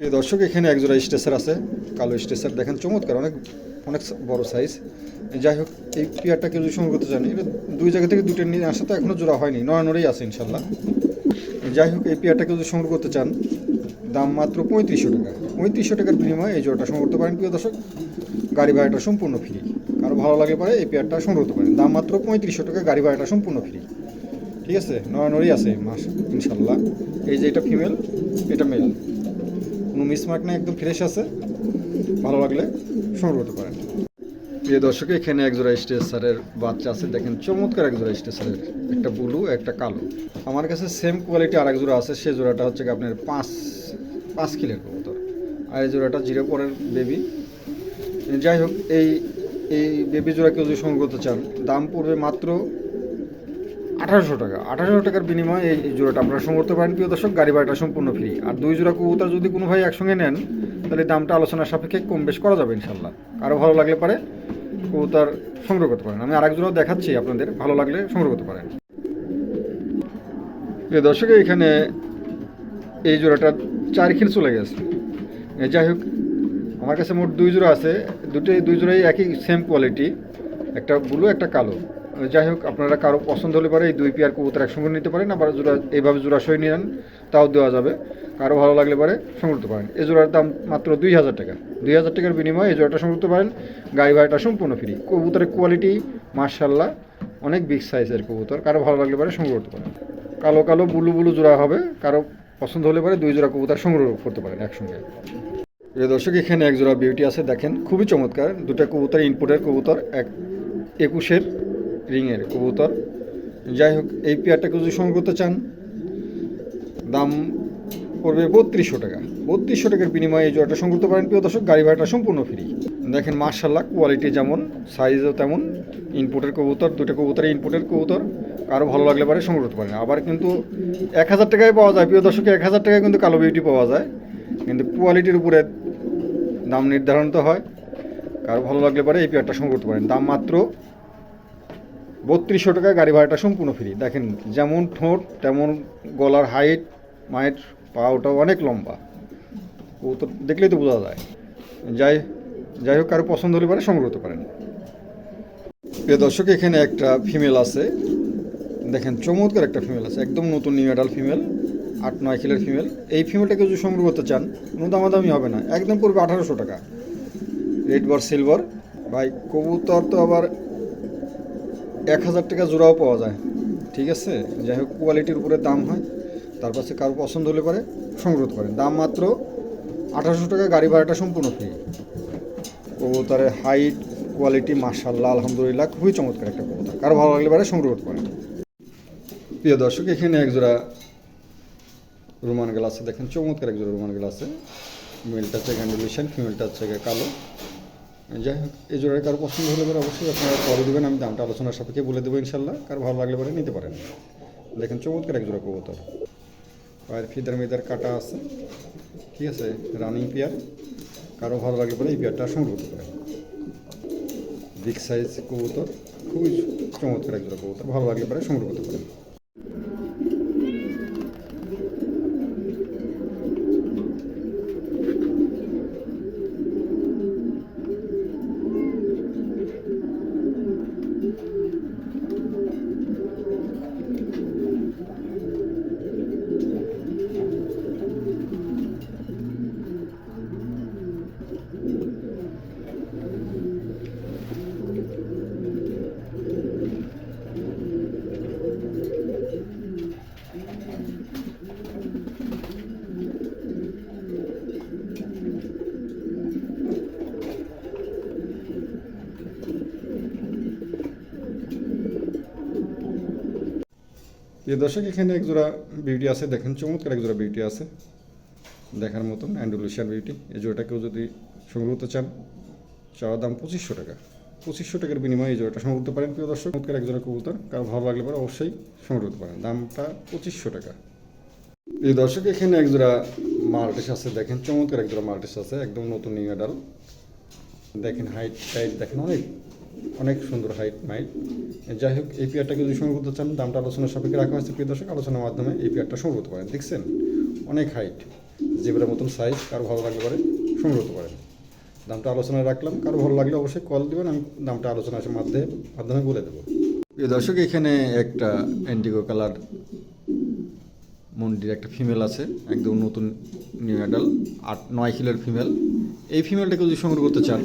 প্রিয় দর্শক, এখানে একজোড়া স্টেসার আছে, কালো স্টেসার। দেখেন চমৎকার, অনেক অনেক বড় সাইজ যাই হোক, এই পেয়ারটা কেউ যদি সংগ্রহ করতে চান, এটা দুই জায়গা থেকে দুটো নিয়ে আসা তো এখনও জোড়া হয়নি নড়ানড়েই আছে ইনশাল্লাহ। যাই হোক, এই পেয়ারটা কেউ যদি সংগ্রহ করতে চান, দাম মাত্র পঁয়ত্রিশশো টাকা। পঁয়ত্রিশশো টাকার বিনিময়ে এই জোড়াটা সংগ্রহ করতে পারেন, প্রিয় দর্শক। গাড়ি ভাড়াটা সম্পূর্ণ ফ্রি কারও ভালো লাগে পরে এই পেয়ারটা সংগ্রহ করতে পারেন। দাম মাত্র পঁয়ত্রিশশো টাকা, গাড়ি ভাড়াটা সম্পূর্ণ ফ্রি ঠিক আছে? নড়ানড়ি আছে মাস ইনশাল্লাহ। এই যে এটা ফিমেল এটা মেল কোনো মিসমার্ক না একদম ফ্রেশ আছে। ভালো লাগলে সংগ্রহ করতে পারেন। প্রিয় দর্শক, এখানে একজোড়া স্টেসারের বাচ্চা আছে। দেখেন, চমৎকার একজোড়া স্টেসারের একটা ব্লু, একটা কালো। আমার কাছে সেম কোয়ালিটি আর জোড়া আছে। সে জোড়াটা হচ্ছে কি আপনার পাঁচ পাঁচ কিলের কবুতর। আর এই জোড়াটা জিরো পরের বেবি যাই হোক, এই এই বেবি জোড়া কেউ যদি সংগ্রহ করতে চান, দাম পড়বে মাত্র আঠারোশো টাকা। আঠারোশো টাকার বিনিময়ে এই জোড়াটা আপনারা সংগ্রহ করতে পারেন। প্রিয় দর্শক, গাড়ি ভাড়াটা সম্পূর্ণ ফ্রি আর দুই জোড়া কবুতর যদি কোনো ভাই একসঙ্গে নেন, তাহলে দামটা আলোচনার সাপেক্ষে কম বেশ করা যাবে ইনশাল্লাহ আরও ভালো লাগলে পারে কবুতর সংগ্রহ করতে পারেন। আমি আরেক জোড়াও দেখাচ্ছি আপনাদের। ভালো লাগলে সংগ্রহ করতে পারেন। প্রিয় দর্শক, এখানে এই জোড়াটা চার খিল চলে গেছে। যাই হোক, আমার কাছে মোট দুই জোড়া আছে। দুটোই, দুই জোড়াই একই সেম কোয়ালিটি একটা ব্লু একটা কালো। যাই হোক, আপনারা কারও পছন্দ হলে পারে এই দুই পেয়ার কবুতর একসঙ্গে নিতে পারেন, আবার জোড়া এইভাবে জোড়া সই নেন, তাও দেওয়া যাবে। কারও ভালো লাগলে পারে সংগ্রহ পারেন। এই জোড়ার দাম মাত্র দুই হাজার টাকা। দুই হাজার টাকার বিনিময়ে এই জোড়াটা সংগ্রহ পারেন। গাড়ি ভাড়াটা সম্পূর্ণ ফ্রি কবুতরের কোয়ালিটি মার্শাল্লাহ অনেক বিগ সাইজের কবুতর। কারও ভালো লাগলে পারে সংগ্রহ করতে পারেন। কালো কালো বুলু বুলু জোড়া হবে। কারও পছন্দ হলে পারে দুই জোড়া কবুতর সংগ্রহ করতে পারেন একসঙ্গে। প্রিয় দর্শক, এখানে এক জোড়া বিউটি আছে, দেখেন। খুবই চমৎকার। দুটা কবুতর ইনপুটের কবুতর, এক একুশের। রিংয়ের কবুতর। যাই হোক, এই পেয়ারটাকে যদি সংগ্রহ করতে চান, দাম পড়বে বত্রিশশো টাকা। বত্রিশশো টাকার বিনিময়ে এই জোড়াটা সংগ্রহ করতে পারেন। প্রিয় দর্শক, গাড়ি ভাড়াটা সম্পূর্ণ ফ্রি। দেখেন মার্শাল্লাহ কোয়ালিটি যেমন সাইজও তেমন ইনপুটের কবুতর, দুটো কবুতরে ইনপুটের কবুতর, কারও ভালো লাগলে পারে সংগ্রহ করতে পারেন। আবার কিন্তু এক হাজার টাকায় পাওয়া যায়। প্রিয় দর্শক, এক হাজার টাকায় কিন্তু কালো বিউটি পাওয়া যায়। কিন্তু কোয়ালিটির উপরে দাম নির্ধারণ তো হয়। কারও ভালো লাগলে পারে এই পেয়ারটা সংগ্রহ করতে পারেন। দাম মাত্র বত্রিশশো টাকা গাড়ি ভাড়াটা সম্পূর্ণ ফ্রি দেখেন, যেমন ঠোঁট, তেমন গলার হাইট মায়ের পা ওটাও অনেক লম্বা। ও তো দেখলেই তো বোঝা যায়। যাই যাই হোক, কারও পছন্দ হলে পারে সংগ্রহ করতে পারেন। প্রিয় দর্শক, এখানে একটা ফিমেল আছে। দেখেন, চমৎকার একটা ফিমেল আছে। একদম নতুন নিউ অ্যাডাল ফিমেল আট, নয় কিলের ফিমেল এই ফিমেলটাকে যদি সংগ্রহ করতে চান, কোনো দামাদামি হবে না। একদম পড়বে আঠারোশো টাকা। রেড বার সিলভার ভাই, কবুতর তো আবার এক হাজার টাকা জোড়াও পাওয়া যায়। ঠিক আছে? যাই হোক কোয়ালিটির উপরে দাম হয়। তার পাশে কারও পছন্দ হলে পারে সংগ্রহ করতে পারেন দাম মাত্র আঠারোশো টাকা, গাড়ি ভাড়াটা সম্পূর্ণ ফ্রি কবুতরের হাইট কোয়ালিটি মার্শাল্লাহ আলহামদুলিল্লাহ, খুবই চমৎকার একটা কবুতর। কারও ভালো লাগলে পারে সংগ্রহ করতে পারেন। প্রিয় দর্শক, এখানে একজোড়া রোমান গেল আছে দেখেন, চমৎকার একজোড়া রোমান গেল আছে মেলটা হচ্ছে গ্যান্ডুলেশন ফিমেলটা হচ্ছে কালো। যাই হোক, এই জোড়ার কারও পছন্দ হলে পরে অবশ্যই আপনারা কল দেবেন, আমি দামটা আলোচনার সাপেক্ষে বলে দেবো ইনশাল্লাহ। কারও ভালো লাগলে পরে নিতে পারেন। দেখেন চমৎকার এক জোড়া কবুতর। পায়ের ফিদার মেদার কাটা আছে। ঠিক আছে রানিং পেয়ার কারও ভালো লাগলে পরে এই পেয়ারটা সংগ্রহ করতে পারেন। বিগ সাইজ কবুতর, খুবই চমৎকার এক জোড়া কবুতর। ভালো লাগলে পরে সংগ্রহ করতে পারেন। প্রিয় দর্শক, এখানে এক জোড়া বিউটি আছে, দেখেন চমৎকার এক জোড়া বিউটি আছে। দেখার মতন অ্যান্ডুলেশিয়ান বিউটি। এই জোড়াটা কেউ যদি সংগ্রহ করতে চান চাওয়ার দাম পঁচিশশো টাকা। পঁচিশশো টাকার বিনিময়ে এই জোড়াটা সংগ্রহ করতে পারেন, প্রিয় দর্শক। চমৎকার এক জোড়া কবুতর। কারও ভালো লাগলে পরে অবশ্যই সংগ্রহ করতে পারেন। দামটা পঁচিশশো টাকা। এই দর্শক, এখানে এক জোড়া মাল্টিস আছে, দেখেন চমৎকার এক জোড়া মাল্টিস আছে, একদম নতুন নিউ অ্যাডাল দেখেন হাইট টাইট দেখেন অনেক অনেক সুন্দর হাইট মাইট যাই হোক, এই পেয়ারটাকে যদি সংগ্রহ করতে চান, দামটা আলোচনার সাপেক্ষে রাখা হয়েছে প্রিয় দর্শক। আলোচনার মাধ্যমে এই পেয়ারটা সংগ্রহ করতে পারেন। দেখছেন? অনেক হাইট জেবের মতন সাইজ কারও ভালো লাগলে পারে সংগ্রহ করতে পারেন। দামটা আলোচনায় রাখলাম। কারও ভালো লাগলে অবশ্যই কল দিবেন। আমি দামটা আলোচনার মাধ্যমে মাধ্যমে বলে দেবো। প্রিয় দর্শক, এখানে একটা অ্যান্টিগো কালার মন্ডির একটা ফিমেল আছে। একদম নতুন নিউ অ্যাডাল আট, নয় কিলোর ফিমেল এই ফিমেলটাকে যদি সংগ্রহ করতে চান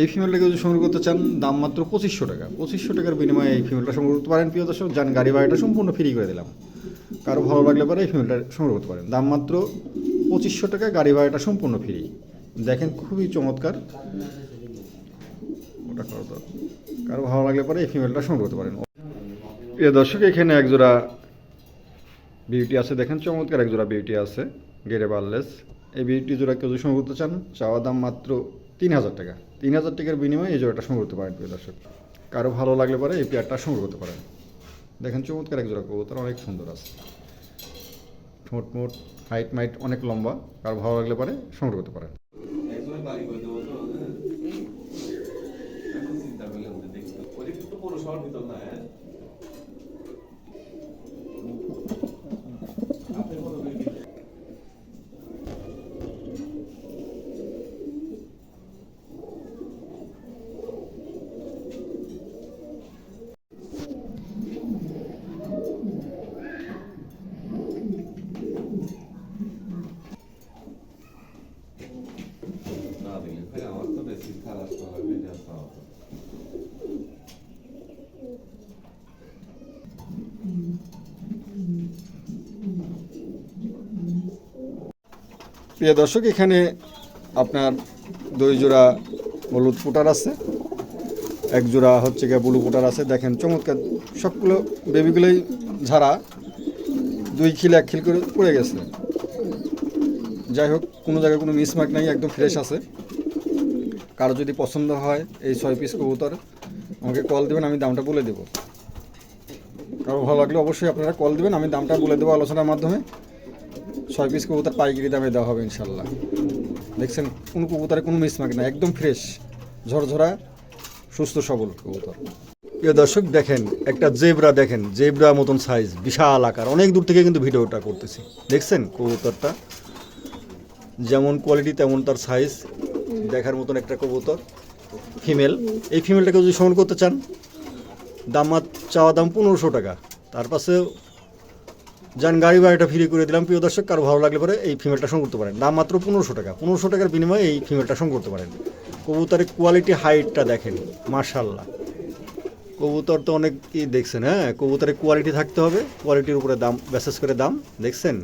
এই ফিমেলটাকে যদি সংগ্রহ করতে চান, দাম মাত্র পঁচিশশো টাকা। পঁচিশশো টাকার বিনিময়ে এই ফিমেলটা সংগ্রহ করতে পারেন। প্রিয় দর্শক, যান, গাড়ি, ভাড়াটা সম্পূর্ণ ফ্রি করে দিলাম। কারও ভালো লাগলে পরে এই ফিমেলটা সংগ্রহ করতে পারেন। দাম মাত্র পঁচিশশো টাকা, গাড়ি, ভাড়াটা সম্পূর্ণ ফ্রি দেখেন, খুবই চমৎকার। ওটা করো তো। কারও ভালো লাগলে পরে এই ফিমেলটা সংগ্রহ করতে পারেন। প্রিয় দর্শক, এখানে একজোড়া বিউটি আছে। দেখেন, চমৎকার একজোড়া বিউটি আছে গেরে বার্লেস এই বিউটি জোড়া কেউ যদি সংগ্রহ করতে চান, চাওয়া দাম মাত্র তিন হাজার টাকা। তিন হাজার টাকার বিনিময়ে এই জোড়াটা সংগ্রহ করতে পারেন প্রিয় দর্শক। কারও ভালো লাগলে পরে এই পেয়ারটা সংগ্রহ করতে পারেন। দেখেন চমৎকার এক একজোড়া কবুতর, অনেক সুন্দর আছে। ঠোঁট মোট হাইট মাইট অনেক লম্বা। কারও ভালো লাগলে পরে সংগ্রহ করতে পারেন একজনের বাড়ি করে দেবো তো হ্যাঁ? এখন চিন্তা করলাম যে দেখি তো ওদিকে তো পৌরসভার ভিতর না হ্যাঁ আপনি কত করে কিনলেন? না দিলে ভাই আমার তো বেশি খারাপ করা এটা পাওয়া প্রিয় দর্শক, এখানে আপনার দুই জোড়া হলুদ পুটার আছে। এক জোড়া হচ্ছে গিয়ে ব্লু পুটার আছে। দেখেন চমৎকার, সবগুলো বেবিগুলোই ঝাড়া, দুই খিল, এক খিল করে পড়ে গেছে। যাই হোক, কোনো জায়গায় কোনো মিসমার্ক নাই, একদম ফ্রেশ আছে। কারও যদি পছন্দ হয় এই ছয় পিস কবুতর, আমাকে কল দেবেন, আমি দামটা বলে দেবো। কারও ভালো লাগলে অবশ্যই আপনারা কল দেবেন, আমি দামটা বলে দেবো আলোচনার মাধ্যমে। ছয় পিস কবুতর পাইকারি দামে দেওয়া হবে ইনশাল্লাহ। দেখছেন, কোনো কবুতরে কোনো মিসমার্ক না একদম ফ্রেশ ঝরঝরা, সুস্থ, সবল কবুতর। প্রিয় দর্শক, দেখেন, একটা জেব্রা দেখেন, জেব্রা মতন সাইজ বিশাল আকার। অনেক দূর থেকে কিন্তু ভিডিওটা করতেছি। দেখছেন কবুতরটা? যেমন কোয়ালিটি তেমন তার সাইজ দেখার মতন একটা কবুতর ফিমেল এই ফিমেলটাকে যদি সংগ্রহ করতে চান, দাম চাওয়া দাম পনেরোশো টাকা। তার পাশে যান গাড়ি ভাড়াটা ফ্রি করে দিলাম। প্রিয় দর্শক, কারও ভালো লাগলে পরে এই ফিমেলটা সঙ্গ করতে পারেন। দাম মাত্র পনেরোশো টাকা। পনেরোশো টাকার বিনিময়ে এই ফিমেলটা সংগ্রহ করতে পারেন। কবুতরের কোয়ালিটি হাইটটা দেখেন। মার্শাল্লাহ কবুতর তো অনেক দেখছেন হ্যাঁ? কবুতরের কোয়ালিটি থাকতে হবে। কোয়ালিটির উপরে দাম বিশেষ করে দাম। দেখছেন?